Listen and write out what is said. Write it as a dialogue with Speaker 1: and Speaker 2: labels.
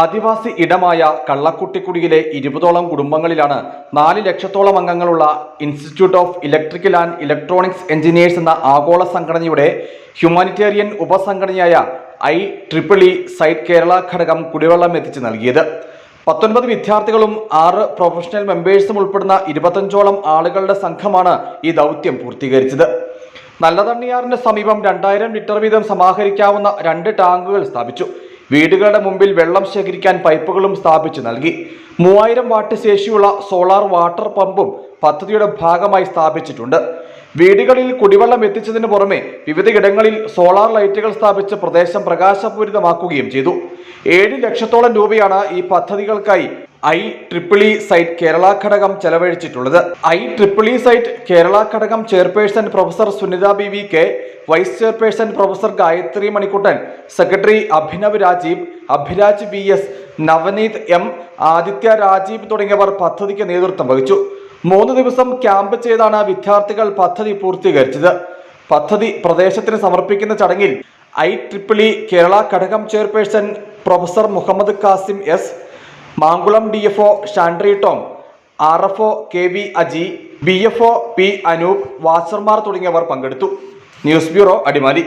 Speaker 1: ആദിവാസി ഇടമായ കള്ളക്കുട്ടിക്കുടിയിലെ ഇരുപതോളം കുടുംബങ്ങളിലാണ് നാല് ലക്ഷത്തോളം അംഗങ്ങളുള്ള institute of electrical and electronics engineers എന്ന ആഗോള സംഘടനയുടെ ഹ്യൂമാനിറ്റേറിയൻ ഉപസംഘടനയായ I triple E SIGHT Kerala ഘടകം കുടിവെള്ളം എത്തിച്ചു നൽകിയത് പത്തൊൻപത് വിദ്യാർത്ഥികളും ആറ് പ്രൊഫഷണൽ മെമ്പേഴ്സും ഉൾപ്പെടുന്ന ഇരുപത്തഞ്ചോളം ആളുകളുടെ സംഘമാണ് ഈ ദൗത്യം പൂർത്തീകരിച്ചത് നല്ല സമീപം രണ്ടായിരം ലിറ്റർ വീതം സമാഹരിക്കാവുന്ന രണ്ട് ടാങ്കുകൾ സ്ഥാപിച്ചു വീടുകളുടെ മുമ്പിൽ വെള്ളം ശേഖരിക്കാൻ പൈപ്പുകളും സ്ഥാപിച്ചു നൽകി മൂവായിരം വാട്ട് ശേഷിയുള്ള സോളാർ വാട്ടർ പമ്പും പദ്ധതിയുടെ ഭാഗമായി സ്ഥാപിച്ചിട്ടുണ്ട് വീടുകളിൽ കുടിവെള്ളം എത്തിച്ചതിന് പുറമെ വിവിധയിടങ്ങളിൽ സോളാർ ലൈറ്റുകൾ സ്ഥാപിച്ച് പ്രദേശം പ്രകാശപൂരിതമാക്കുകയും ചെയ്തു ഏഴ് ലക്ഷത്തോളം രൂപയാണ് ഈ പദ്ധതികൾക്കായി I triple E SIGHT Kerala ഘടകം ചെലവഴിച്ചിട്ടുള്ളത് I triple E SIGHT Kerala ഘടകം chairperson professor Sunitha B V K vice chairperson professor Gayathri Manikuttan secretary Abhinav Rajeev Abhiraj V S Navneet M Aditya Rajeev തുടങ്ങിയവർ പദ്ധതിക്ക് നേതൃത്വം വഹിച്ചു മൂന്ന് ദിവസം ക്യാമ്പ് ചെയ്താണ് വിദ്യാർത്ഥികൾ പദ്ധതി പൂർത്തീകരിച്ചത് പദ്ധതി പ്രദേശത്തിന് സമർപ്പിക്കുന്ന ചടങ്ങിൽ ഐ ട്രിപ്പിൾ ഇ കേരള ഘടകം chairperson professor Mohammed Kasim S Mankulam D F O Shandry Tom R F O K V Aji B F O P Anoop വാച്ചർമാർ തുടങ്ങിയവർ പങ്കെടുത്തു ന്യൂസ് ബ്യൂറോ അടിമാലി